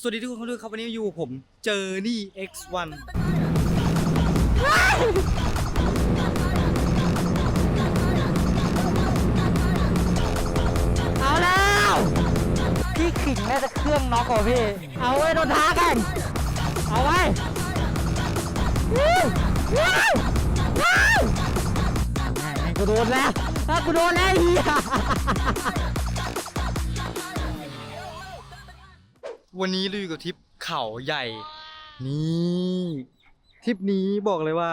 สวัสดีทุกคนด้วยครับวันนี้อยู่ผมเจอนี่ X1 เอาแล้วพี่ขิงน่าจะเครื่องน็อกกว่าพี่ เอาไว้โดนท้ากัน เอาไว้วู้วู้วู้กูโดนแล้วอะกูโดนแล้วไอ้เฮีย วันนี้เราอยู่กับทริปเขาใหญ่ นี่ทริปนี้บอกเลยว่า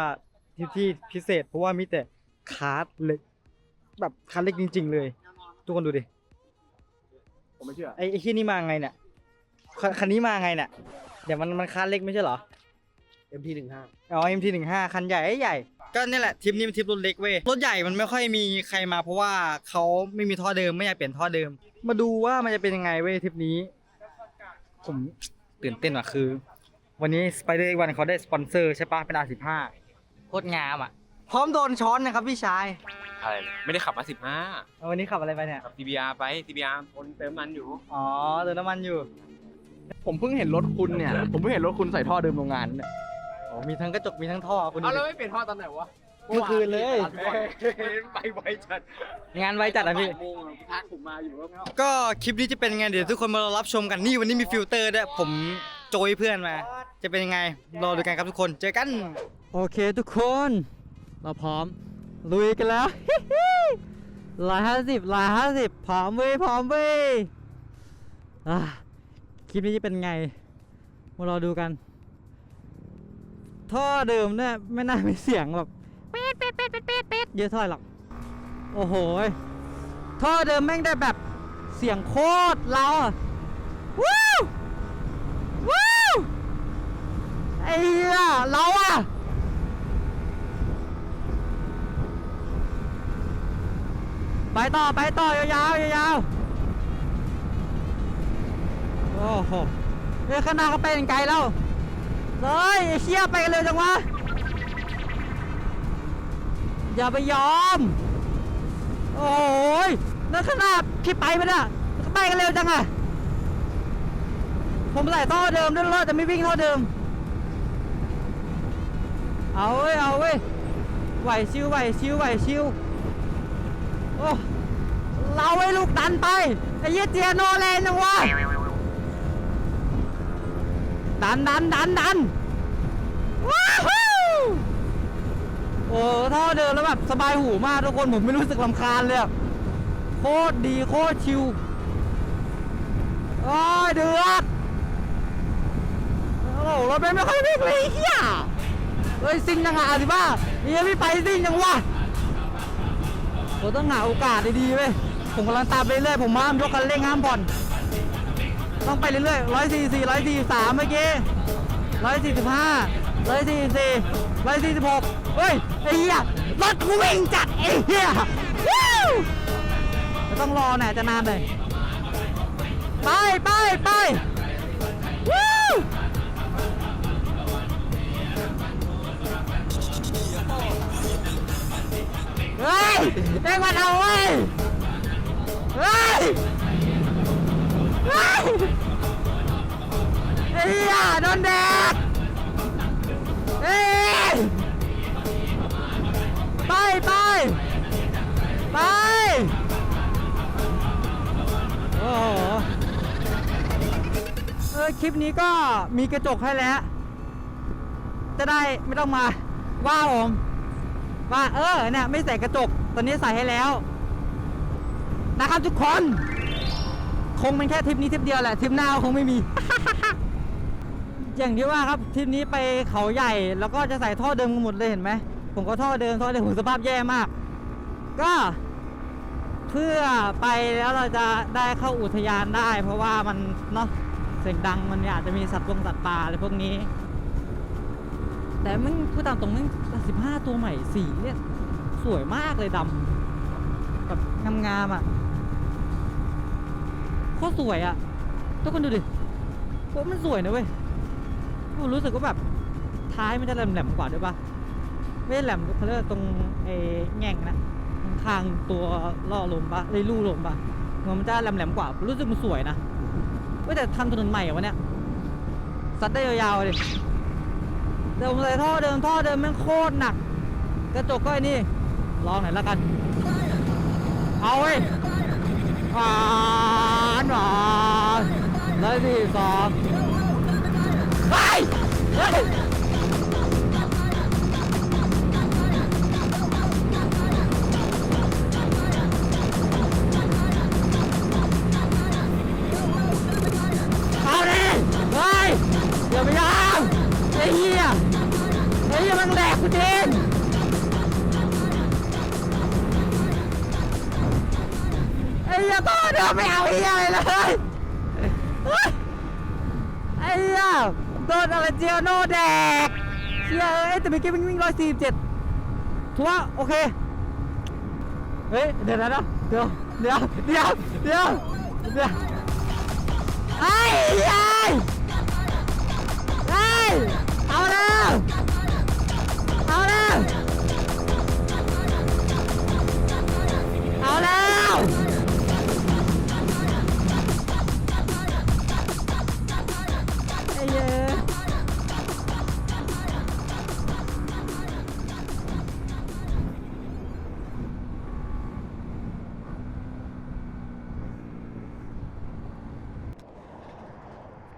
ทริปที่พิเศษ เพราะว่ามีแต่คาร์ดเล็กแบบคาร์ดเล็กจริง ๆ เลย ทุกคนดูดิผมไม่เชื่อ ไอ้ไอ้ที่นี่มาไงเนี่ยคันคันนี้มาไงเนี่ยเดี๋ยวมันมันคาร์ดเล็กไม่ใช่เหรอ MT หนึ่งห้าอ๋อ MT หนึ่งห้าคันใหญ่ใหญ่ ก็นี่แหละทริปนี้เป็นทริปรถเล็กเว้ย รถใหญ่มันไม่ค่อยมีใครมาเพราะว่าเขาไม่มีท่อเดิมไม่อยากเปลี่ยนท่อเดิม มาดูว่ามันจะเป็นยังไงเว้ยทริปนี้ ผมตื่นเต้นว่ะคือ วันนี้ Spider X1 เขาได้สปอนเซอร์ใช่ปะเป็น R15 โคตรงามอะ พร้อมโดนช้อนนะครับพี่ชายอะไรนะไม่ได้ขับมาสิบห้าแล้ววันนี้ขับอะไรไปเนี่ย ขับ TBR ไป TBR คนเติมมันอยู่ อ๋อเติมน้ำมันอยู่ ผมเพิ่งเห็นรถคุณเนี่ย ผมเพิ่งเห็นรถคุณใส่ท่อเดิมโรงงานเนี่ยโอ้มีทั้งกระจกมีทั้งท่อคุณดูเอาแล้วดิไม่เปลี่ยนท่อตอนไหนวะ เมื่อคืนเลย ไปไวจัดงานไวจัดอะพี่โมงทักผมมาอยู่แล้วก็คลิปนี้จะเป็นยังไงเดี๋ยวทุกคนมารอรับชมกันนี่วันนี้มีฟิลเตอร์ด้วยผมโจยเพื่อนมา จะเป็นยังไงรอดูกันครับทุกคนเจอกัน โอเคทุกคน เราพร้อม ลุยกันแล้วร้อยห้าสิบร้อยห้าสิบพร้อมเว้ยพร้อมเว้ยอะคลิปนี้จะเป็นไงมารอดูกัน ท่อเดิมเนี่ยไม่น่ามีเสียงแบบเปดเป็ดปดปดปดปดเยอะเท่าไหร่หรอก โอ้โหยท่อเดิมแม่งได้แบบเสียงโคตรเราอะวู้วู้ไอ้เหี้ยเราอะไปต่อไปต่อยาวๆยาวๆโอ้โหเรื่องข้างหน้าก็ไปกันไกลแล้วเฮ้ยไอ้เชี่ยไปกันเร็วจังวะ อย่าไปยอม โอ้ยนั่นขนาดพี่ไปมันอะไปกันเร็วจังอะผมใส่ท่อเดิมด้วยรถแต่ไม่วิ่งเท่าเดิม เอาเว้ย เอาเว้ย ไหวชิวไหวชิวไหวชิวโอ้เราไว้ลูกดันไป ไอ้เหี้ยเจียโนแลนจังวะดันดันดันดันว้าว อ้ท่อเดินแล้วแบบสบายหูมากทุกคนผมไม่รู้สึกลำคาญเลยโคตรดีโคตรชิวโอ้ยเดือดโอ้โหรถไม่ไม่ค่อยวิ่งเลยไอ้เฮียเฮ้ยซิ่งยังไงสิบ้าเฮียไม่ไปซิ่งยังวะผมต้องหาโอกาสดีๆเว้ยผมกำลังตามไปเรื่อยผมห้ามยกคันเร่งห้ามผ่อนต้องไปเรื่อยๆร้อยสี่สี่ร้อยสี่สามเมื่อกี้ร้อยสี่สิบห้าร้อยสี่สี่ร้อยสี่สิบหก เฮ้ยไอ้เหี้ยรถกูวิ่งจัดไอ้เหี้ยวู้จะต้องรอหน่อยจะนานเลยไปไปไปวู้เฮ้ยเด้งมาเอาเว้ยเฮ้ยเฮ้ยไอ้เหี้ยโดนแดดเฮ้ย ไปไปไปโอ้โหเออคลิปนี้ก็มีกระจกให้แล้ว จะได้ไม่ต้องมาว่าผมว่าเออเนี่ยไม่ใส่กระจกตอนนี้ใส่ให้แล้ว นะครับทุกคน คงเป็นแค่ทริปนี้ทริปเดียวแหละทริปหน้าคงไม่มี อย่างที่ว่าครับทริปนี้ไปเขาใหญ่ แล้วก็จะใส่ท่อเดิมกันหมดเลยเห็นไหม ผมก็ท่อเดิมท่อเดิมผมสภาพแย่มาก ก็เพื่อไปแล้วเราจะได้เข้าอุทยานได้ เพราะว่ามันเนาะเสียงดังมันอาจจะมีสัตว์ลงสัตว์ป่าอะไรพวกนี้ แต่มึงพูดตามตรงมึงสิบห้าตัวใหม่สีเนี่ยสวยมากเลยดำแบบงามๆอะโคตรสวยอะทุกคนดูดิโอ้มันสวยนะเว้ยผมรู้สึกว่าแบบท้ายมันจะแหลมๆกว่าด้วยปะ ไม่ได้แหลมเขาเรียกตรงไอ้แง่งนะข้างตัวล่อลมปะเลยลู่ลมปะมันจะแหลมๆกว่า รู้สึกมันสวยนะเว้ยแต่ทำถนนใหม่เหรอวะเนี่ยซัดได้ยาวๆเลยเดิมใส่ท่อเดิมท่อเดิมแม่งโคตรหนัก กระจกก็ไอ้นี่ ลองหน่อยแล้วกัน เอาเว้ยหวานหวานแล้วที่สองไป อย่าไปยามไอ้เหี้ยไอ้เหี้ยมันแหลกกูจริงไอ้เหี้ยก็เดินไม่เอาไอ้เหี้ยอะไรเลยเฮ้ยไอ้เหี้ยโดนอะไรเจียวโนแดกเชี่ยเอ้ยแต่เมื่อกี้วิ่งวิ่งร้อยสี่สิบเจ็ดถือว่าโอเคเฮ้ยเดี๋ยวนะนะเดี๋ยวเดี๋ยวเดี๋ยวเดี๋ยวเดี๋ยวไอ้เหี้ย ยเอาแล้วเอาแล้วเอาแล้วไอ้เหี้ย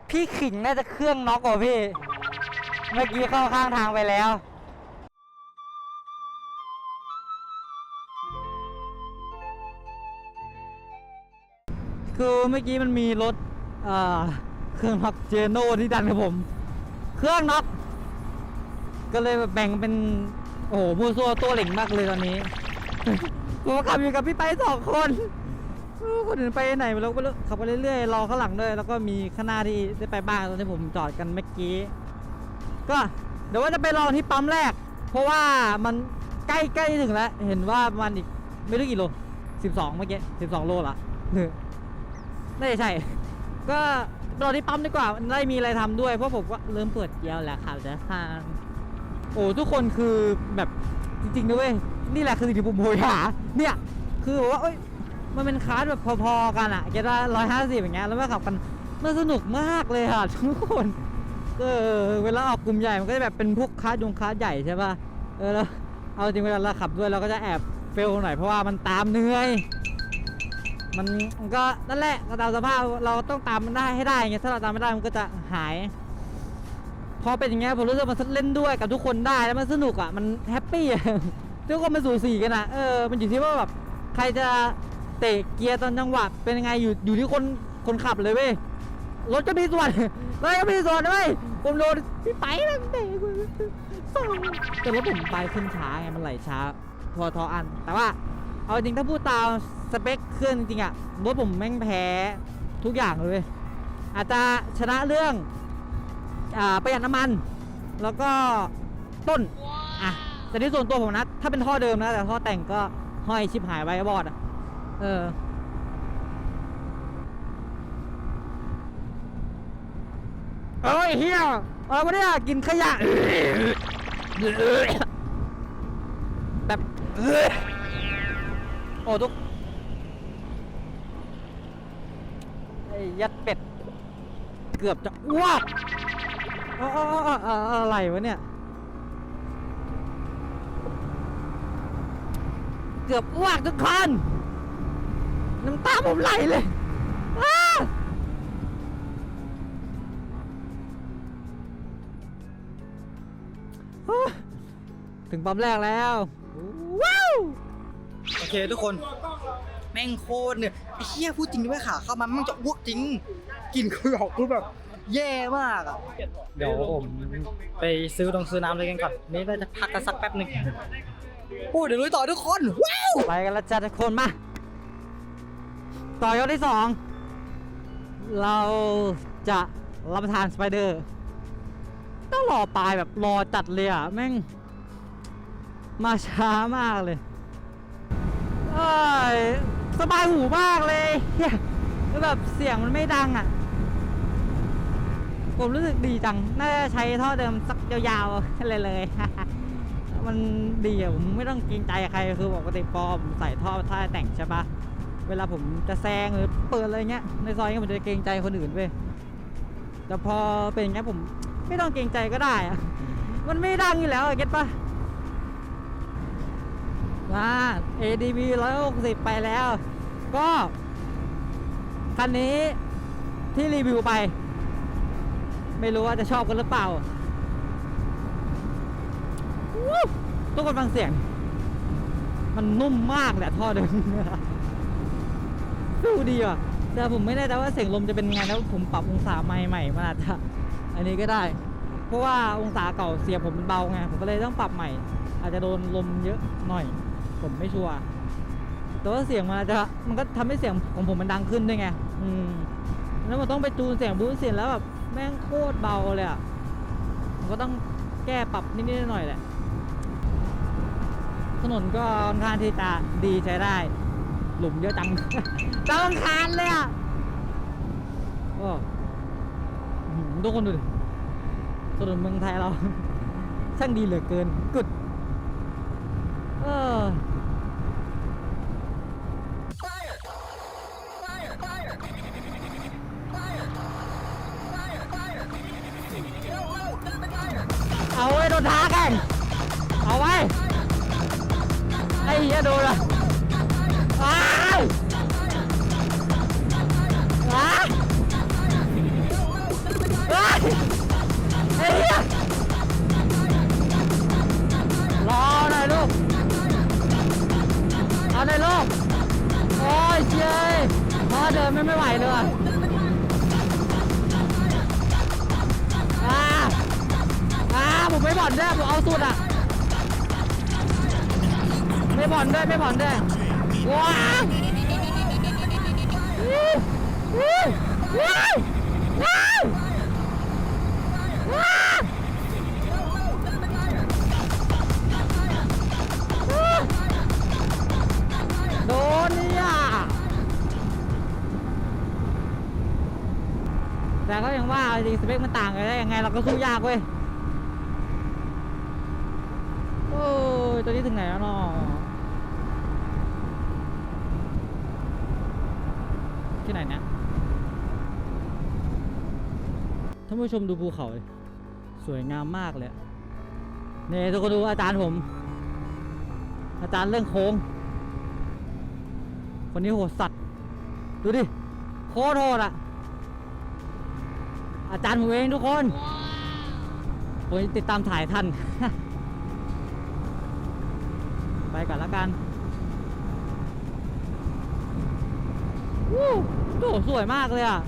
พี่ขิงน่าจะเครื่องน็อกกว่าพี่ เมื่อกี้เข้าข้างทางไปแล้ว คือเมื่อกี้มันมีรถเครื่องน็อกเจโน่ที่ดันกับผม เครื่องน็อกก็เลยแบ่งเป็น โอ้โหมูซัวตัวเหล่งมากเลยตอนนี้ผมขับอยู่กับพี่ไปสองคนคนอื่นไปไหนไม่รู้ไม่รู้ขับไปเรื่อยๆรอข้างหลังด้วย แล้วก็มีข้างหน้าที่ได้ไปบ้างตอนที่ผมจอดกันเมื่อกี้ ก็เดี๋ยวว่าจะไปรอที่ปั๊มแรก เพราะว่ามันใกล้ใกล้ถึงแล้ว เห็นว่าประมาณอีกไม่รู้กี่โลสิบสองเมื่อกี้สิบสองโลละหรือน่าจะใช่ ก็รอที่ปั๊มดีกว่าได้มีอะไรทำด้วย เพราะผมก็เริ่มปวดเยี่ยวแล้วครับจะทางโอ้ทุกคนคือแบบจริงๆนะเว้ยนี่แหละคือสิ่งที่ผมโหยหาเนี่ย คือว่าเอ้ยมันเป็นคลาสแบบพอๆกันอะเกได้ร้อยห้าสิบอย่างเงี้ยแล้วมาขับกันมันสนุกมากเลยค่ะทุกคน เออเวลาออกกลุ่มใหญ่มันก็จะแบบเป็นพวกคลาสยงคลาสใหญ่ใช่ป่ะเออแล้วเอาจริงเวลาเราขับด้วยเราก็จะแอบเฟลหน่อยเพราะว่ามันตามเหนื่อยมันก็นั่นแหละก็ตามสภาพเราต้องตามมันได้ให้ได้ไงถ้าเราตามไม่ได้มันก็จะหาย พอเป็นอย่างเงี้ยผมรู้สึกมันเล่นด้วยกับทุกคนได้แล้วมันสนุกอะมันแฮปปี้ทุกคนมันสู่สี่กันอะเออมันอยู่ที่ว่าแบบใครจะเตะเกียร์ตอนจังหวะเป็นยังไงอยู่อยู่ที่คนคนขับเลยเว้ย รถก็มีส่วนรถก็มีส่วนด้วยผมโดนพี่ไปนั่งเตะกูส่งแต่รถผมไปขึ้นช้าไงมันไหลช้าพอทออัน แต่ว่า เอาจริงถ้าพูดตามสเปคเครื่องจริงๆอะรถผมแม่งแพ้ทุกอย่างเลยเว้ยอาจจะชนะเรื่องอ่าประหยัดน้ำมัน แล้วก็ต้นอะแต่ที่ส่วนตัวผมนะ ถ้าเป็นท่อเดิมนะ แต่ท่อแต่งก็ห้อยชิบหายไว้บอดอะเออ เอ้ยเฮียอะไรวะเนี่ยกินขยะ แบบโอ้ทุกไอ้ยัดเป็ด เกือบจะอ้วกอ้ออ้ออ้ออ้ออะไรวะเนี่ย เกือบอ้วกทุกคน น้ำตาผมไหลเลย ถึงปั๊มแรกแล้วว้าวโอเคทุกคนแม่งโคตรเนี่ยไอ้เฮียพูดจริงด้วยขาเข้ามาแม่งจะอ้วกจริงกลินคือออกคือแบบ แย่มากอะเดี๋ยวผมไปซื้อตรงซื้อน้ำเลยกันก่อนนี่น่าจะพักกันสักแป๊บหนึ่งโอ้เดี๋ยวลุยต่อทุกคนว้าวไปกันแล้วจ้าทุกคนมา ต่อยกที่สองเราจะรับประทานสไปเดอร์ ต้องรอปลายแบบรอจัดเลยอะ แม่ง มาช้ามากเลยสบายหูมากเลยเหี้ยแล้วแบบเสียงมันไม่ดังอะ ผมรู้สึกดีจัง น่าจะใช้ท่อเดิมสักยาวๆเลยเลย มันดีอะผมไม่ต้องเกรงใจใคร คือปกติพอผมใส่ท่อท่าแต่งใช่ปะเวลาผมจะแซงหรือเปิดอะไรเงี้ย ในซอยเงี้ยผมจะเกรงใจคนอื่นเว้ย แต่พอเป็นอย่างเงี้ยผมไม่ต้องเกรงใจก็ได้อะมันไม่ดังอยู่แล้วอะเก็ตปะ มา ADV 160 ไปแล้ว ก็ คันนี้ที่รีวิวไป ไม่รู้ว่าจะชอบกันหรือเปล่าวู้ทุกคนฟังเสียง มันนุ่มมากแหละท่อเดินฟิลดีอะแต่ผมไม่แน่ใจว่าเสียงลมจะเป็นไงแล้วผมปรับองศาใหม่ใหม่มันอาจจะอันนี้ก็ได้ เพราะว่าองศาเก่าเสียงผมมันเบาไงผมก็เลยต้องปรับใหม่ อาจจะโดนลมเยอะหน่อย ผมไม่ชัวร์แต่ว่าเสียงมันอาจจะมันก็ทำให้เสียงของผมมันดังขึ้นด้วยไงอืมแล้วมันต้องไปจูนเสียงบูสต์เสียงแล้วแบบแม่งโคตรเบาเลยอะมันก็ต้องแก้ปรับนิดๆหน่อยๆแหละถนนก็ค่อนข้างที่จะดีใช้ได้ หลุมเยอะจังจังคานเลยอะโอ้อื้อหือทุกคนดูดิถนนเมืองไทยเราช่างดีเหลือเกินกุด เสุดอะ ไม่ผ่อนด้วย ไม่ผ่อนด้วยว้าวว้าวว้าวว้าวโดนเนี่ยแต่ก็ยังว่าจริงสเปคมันต่างกันได้ยังไงเราก็สู้ยากเว้ย โอ้ยตัวนี้ถึงไหนแล้วเนาะที่ไหนเนี่ยท่านผู้ชมดูภูเขาเลยสวยงามมากเลยอะนี่ทุกคนดูอาจารย์ผม อาจารย์เรื่องโค้ง คนนี้โหดสัตว์ ดูดิโคตรโหดอะ อาจารย์ผมเองทุกคนผมติดตามถ่ายท่าน ไปก่อนละกันวู้โหสวยมากเลยอะ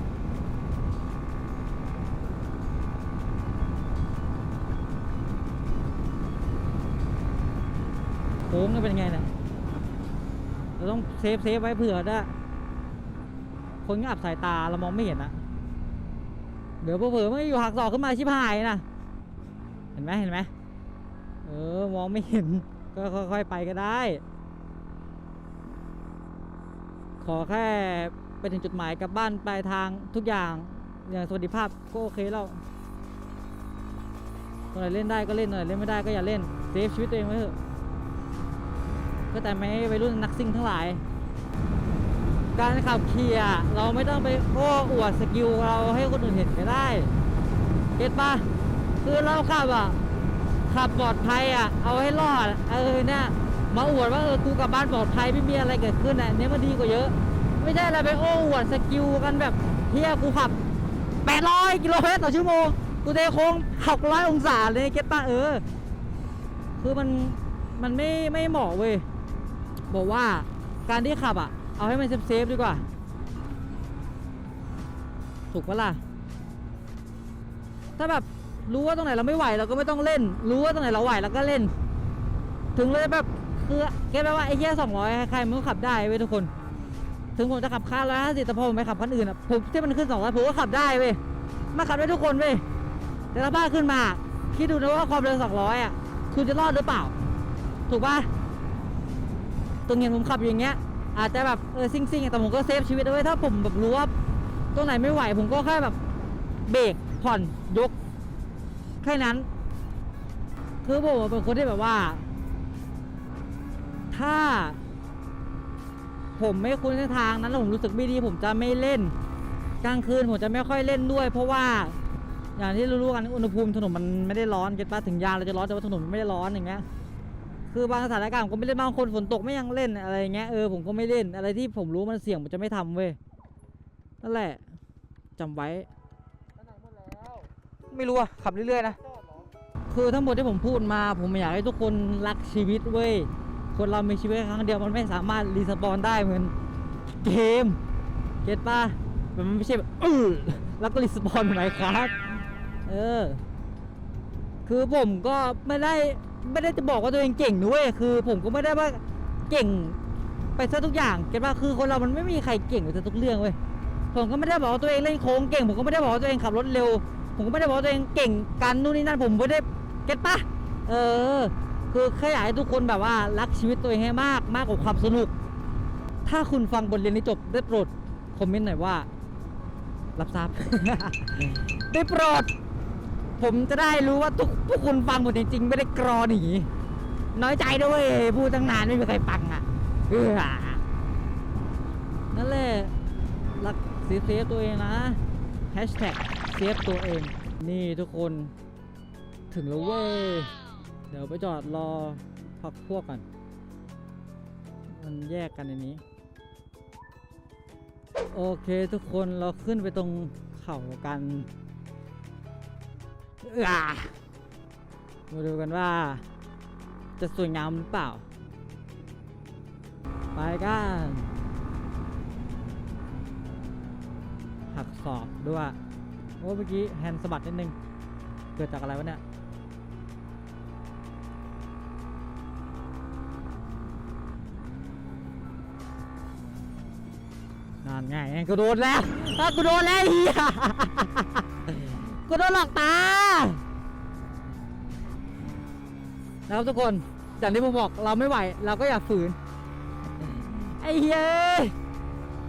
โค้งนี่เป็นไงเนี่ยเราต้องเซฟเซฟไว้เผื่อด้วยคนงับสายตาเรามองไม่เห็นนะเดี๋ยวเผื่อๆมันอยู่หักศอกขึ้นมาชิบหายนะเห็นไหมเห็นไหมเออ มองไม่เห็น ก็ค่อยๆไปก็ได้ ขอแค่ไปถึงจุดหมายกลับบ้านปลายทางทุกอย่างอย่างสวัสดิภาพก็โอเคแล้วตรงไหนเล่นได้ก็เล่นตรงไหนเล่นไม่ได้ก็อย่าเล่นเซฟชีวิตตัวเองไว้เถอะก็แต่ไม่วัยรุ่นนักซิ่งทั้งหลาย การขับขี่อะเราไม่ต้องไปโอ้อวดสกิลเราให้คนอื่นเห็นก็ได้ เก็ตปะคือเราขับอะ ขับปลอดภัยอะ เอาให้รอด เออเนี่ยมาอวดว่าเออกูกลับบ้านปลอดภัยไม่มีอะไรเกิดขึ้นอะเนี่ยมันดีกว่าเยอะ ไม่ใช่อะไรไปโอ้อวดสกิลกันแบบเฮียกูขับ 800 กิโลเมตรต่อชั่วโมง กูเทโค้ง600 องศาเลยเก็ตป่ะเออ คือมันมันไม่ไม่เหมาะเว้ย บอกว่าการที่ขับอะ เอาให้มันเซฟเซฟๆดีกว่า ถูกปะล่ะ ถ้าแบบ รู้ว่าตรงไหนเราไม่ไหวเราก็ไม่ต้องเล่น รู้ว่าตรงไหนเราไหวเราก็เล่น ถึงเลยแบบคือเก็ตไหมว่าไอ้เหี้ยสองร้อยใครมันก็ขับได้เว้ยทุกคน ถึงผมจะขับค่าร้อยห้าสิบแต่พอผมไปขับคันอื่นอะผมที่มันขึ้นสองร้อยผมก็ขับได้เว้ยมาขับได้ทุกคนเว้ยแต่ถ้าบ้าขึ้นมา คิดดูนะว่าความเร็วสองร้อยอะคุณจะรอดหรือเปล่า ถูกปะตรงเนี้ยผมขับอย่างเงี้ย อาจจะแบบเออซิ่งๆแต่ผมก็เซฟชีวิตเอาไว้ถ้าผมแบบรู้ว่าตรงไหนไม่ไหว ผมก็แค่แบบเบรกผ่อนยก แค่นั้น คือผมเป็นคนที่แบบว่า ถ้า ผมไม่คุ้นเส้นทางนั้นแล้วผมรู้สึกไม่ดี ผมจะไม่เล่น กลางคืนผมจะไม่ค่อยเล่นด้วย เพราะว่า อย่างที่รู้ๆกันอุณหภูมิถนนมันไม่ได้ร้อนเก็ตป้าถึงยานเราจะร้อนแต่ว่าถนนมันไม่ได้ร้อนอย่างเงี้ยคือบางสถานการณ์ผมก็ไม่เล่นบางคนฝนตกไม่ยังเล่นอะไรเงี้ยเออผมก็ไม่เล่นอะไรที่ผมรู้มันเสี่ยงผมจะไม่ทำเว้ยนั่นแหละจำไว้ ไม่รู้อะขับเรื่อยๆนะ คือทั้งหมดที่ผมพูดมา ผมอยากให้ทุกคนรักชีวิตเว้ย คนเรามีชีวิตแค่ครั้งเดียวมันไม่สามารถรีสปอนได้เหมือนเกม เก็ตป่ะมันไม่ใช่แบบอื้อแล้วก็รีสปอนไหมครับ เออ คือผมก็ไม่ได้ไม่ได้จะบอกว่าตัวเองเก่งนะเว้ย คือผมก็ไม่ได้ว่าเก่งไปซะทุกอย่าง เก็ตป่ะ คือคนเรามันไม่มีใครเก่งไปซะทุกเรื่องเว้ย ผมก็ไม่ได้บอกว่าตัวเองเล่นโค้งเก่ง ผมก็ไม่ได้บอกว่าตัวเองขับรถเร็ว ผมก็ไม่ได้บอกตัวเองเก่งกันนู่นนี่นั่นผมไม่ได้เก็ตปะเออ คือแค่อยากให้ทุกคนแบบว่ารักชีวิตตัวเองให้มากมากกว่าความสนุก ถ้าคุณฟังบทเรียนนี้จบได้โปรดคอมเมนต์หน่อยว่า รับทราบได้โปรด ผมจะได้รู้ว่าทุกทุกคนฟังหมดจริงๆ ไม่ได้กรอหนีน้อยใจด้วยพูดตั้งนานไม่มีใครฟังอะเออนั่นแหละรักเซฟเซฟตัวเองนะแฮชแท็ก ซฟตัวเอง นี่ทุกคนถึงแล้วเว้ย เดี๋ยวไปจอดรอพักพวกกัน มันแยกกันในนี้ โอเคทุกคนเราขึ้นไปตรงเขากันอ่ามาดูกันว่า จะสวยงามหรือเปล่า ไปกันหักศอกด้วย โอ้เมื่อกี้แฮนด์สะบัดนิดนึง เกิดจากอะไรวะเนี่ยนั่นไงกูโดนแล้วกูโดนแล้วเฮียกูโดนหลอกตาแล้วทุกคนอย่างที่ผมบอกเราไม่ไหว เราก็อย่าฝืน ไอ้เฮีย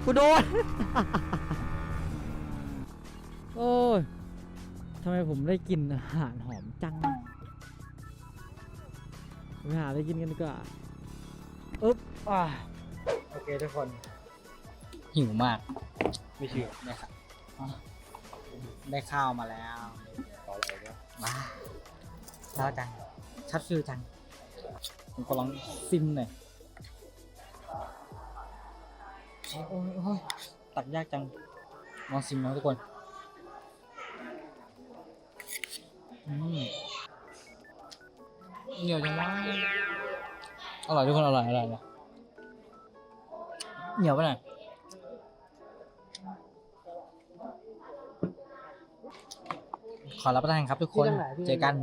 กูโดน ทำไมผมได้กลินอาหารหอมจังไปหาอะไรกินกันดีกว่าอึ๊บอ่าโอเคทุกคนหิวมาก ไม่เชื่อนะครับอะได้ข้าวมาแล้วว้าข้าวจังชัดฟิวจัง ผมก็ลองซิมหน่อยโอ้ยโอ้ยโอ้ยตักยากจังลองซิมนะทุกคน เหนียวจังวะอร่อยทุกคนอร่อยอร่อยอร่อยเหนียวไปหน่อยขอรับประทานครับทุกคน เจอกัน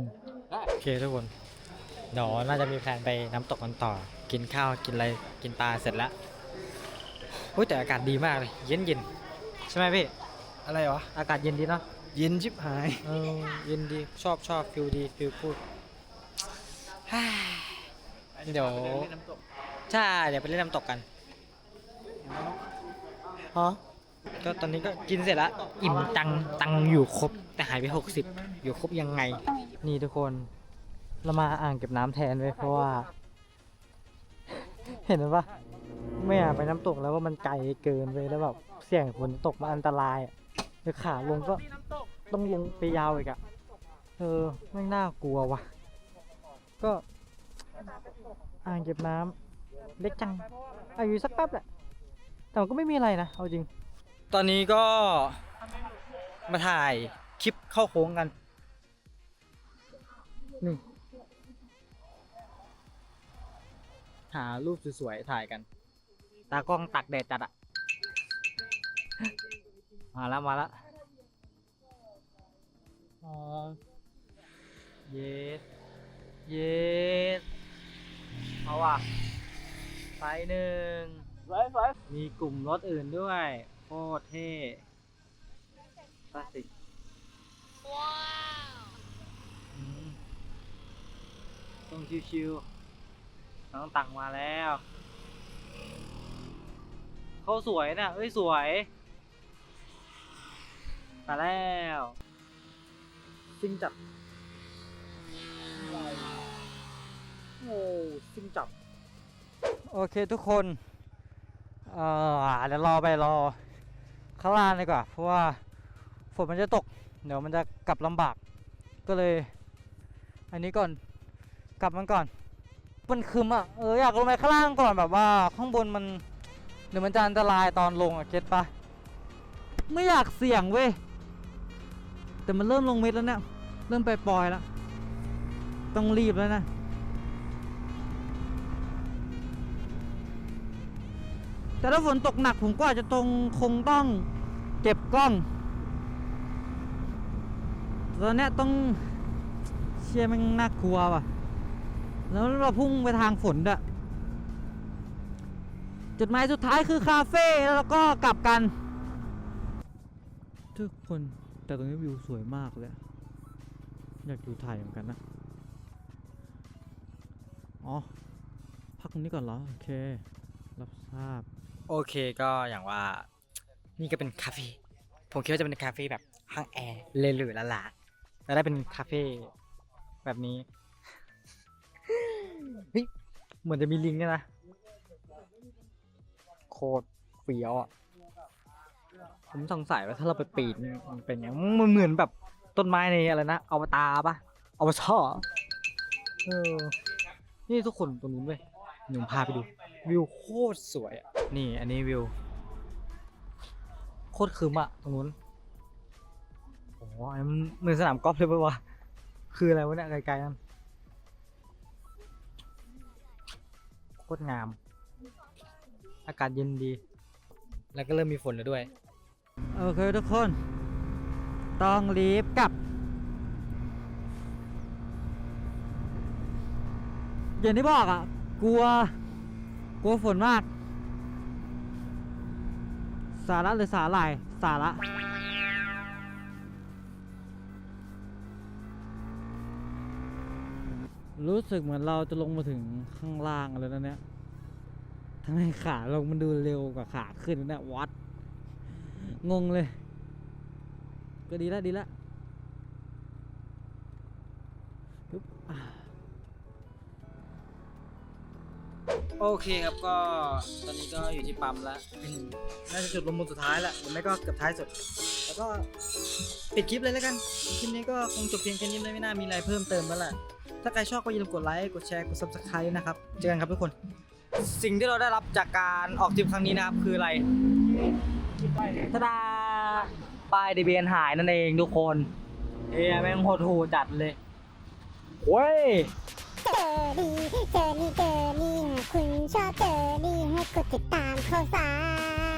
โอเคทุกคนเดี๋ยวน่าจะมีแพลนไปน้ำตกกันต่อ กินข้าวกินอะไรกินปลาเสร็จแล้วโอ้ยแต่อากาศดีมากเลย เย็นเย็นๆใช่ไหมพี่ อะไรวะ อากาศเย็นดีเนาะ เย็นชิบหาย เออเย็นดีชอบชอบฟิลดีฟิลพูดเดี๋ยวใช่เดี๋ยวไปเล่นน้ำตกกันฮะก็ตอนนี้ก็กินเสร็จแล้วอิ่มตังตังอยู่ครบ แต่หายไปหกสิบอยู่ครบยังไง นี่ทุกคน เรามาอ่างเก็บน้ำแทนไว้เพราะว่า เห็นไหมปะไม่อยากไปน้ำตกแล้วว่ามันไกลเกินไปแล้วแบบเสี่ยงฝนตกมาอันตรายอะเดี๋ยวขาลงก็ ต้องลงไปยาวอีกอะเออไม่น่ากลัวว่ะก็อ่างเก็บน้ำเล็กจังอายุสักแป๊บแหละ แต่มันก็ไม่มีอะไรนะเอาจริง ตอนนี้ก็มาถ่ายคลิปเข้าโค้งกันนี่หารูปสวยๆถ่ายกัน ตากล้องตักแดดจัดอะมาแล้วมาแล้ว อ๋อเยสเยสเอาว่ะไฟหนึ่งไฟไฟมีกลุ่มรถอื่นด้วยโคตรเท่คลาสสิกว้าวต้องชิวๆน้องตังมาแล้วเขาสวยนะเอ้ยสวย มาแล้ว จริงจับโอ้ซิงจับโอเคทุกคนเอ่อเดี๋ยวรอไปรอข้างล่างดีกว่า เพราะว่าฝนมันจะตก เดี๋ยวมันจะกลับลำบาก ก็เลย อันนี้ก่อนกลับมันก่อนมันคืมอะเอออยากลงไปข้างล่างก่อนแบบว่าข้างบนมันเดี๋ยวมันจะอันตรายตอนลงอะเก็ตปะไม่อยากเสี่ยงเว้ย แต่มันเริ่มลงเม็ดแล้วเนี่ยเริ่มไปปล่อยแล้ว ต้องรีบแล้วนะ แต่ถ้าฝนตกหนักผมก็อาจจะตรงคงต้องเก็บกล้อง ตอนนี้ต้องเชียร์มันน่ากลัวว่ะ แล้วเราพุ่งไปทางฝนด้วยจุดหมายสุดท้ายคือคาเฟ่แล้วก็กลับกัน ทุกคน แต่ตรงนี้วิวสวยมากเลย อยากอยู่ถ่ายเหมือนกันนะ อ๋อ พักตรงนี้ก่อนเหรอ โอเค รับทราบ โอเคก็อย่างว่า นี่ก็เป็นคาเฟ่ ผมคิดว่าจะเป็นคาเฟ่แบบห้างแอร์เลหรือละลาแล้วได้เป็นคาเฟ่แบบนี้ เฮ้ย เหมือนจะมีลิงด้วยนะ โคตรเฟี้ยวอะ ผมสงสัยว่าถ้าเราไปปีนมันเป็นยังมันเหมือนแบบต้นไม้ในอะไรนะอวตารปะอวตารเออนี่ทุกคนตรงนู้นเว้ยหนุ่มพาไปดู วิวโคตรสวยอะนี่ อันนี้วิว โคตรคืมอะตรงนู้นโอ้โหอันนั้นมันเหมือนสนามกอล์ฟเลยปะวะคืออะไรวะเนี่ยไกลๆนั่นโคตรงาม อากาศเย็นดี แล้วก็เริ่มมีฝนแล้วด้วย โอเคทุกคน ต้องรีบกลับ อย่างที่บอกอะ กลัว กลัวฝนมาก สาระหรือสาหร่าย สาระรู้สึกเหมือนเราจะลงมาถึงข้างล่างแล้วนะเนี่ยทำไมขาลงมันดูเร็วกว่าขาขึ้นเนี่ยวัด งงเลย ก็ดีแล้วดีแล้วปึ๊บอ่าโอเคครับก็ตอนนี้ก็อยู่ที่ปั๊มแล้วเป็นน่าจะจุดลงมุมสุดท้ายแล้วหรือไม่ก็เกือบท้ายสุด แล้วก็ปิดคลิปเลยแล้วกันคลิปนี้ก็คงจบเพียงแค่นี้เลยไม่น่ามีอะไรเพิ่มเติมแล้วแหละถ้าใครชอบก็อย่าลืมกดไลค์กดแชร์กด subscribe ด้วยนะครับเจอกันครับทุกคน สิ่งที่เราได้รับจากการออกทริปครั้งนี้นะครับคืออะไร ตาดาป้ายทะเบียนหายนั่นเองทุกคนเอ้ยแม่งโหดหูจัดเลยเว้ยเจอดีเจอนี่เจอนี่หากคุณชอบเจอนี่ให้กดติดตามเข่าวสาร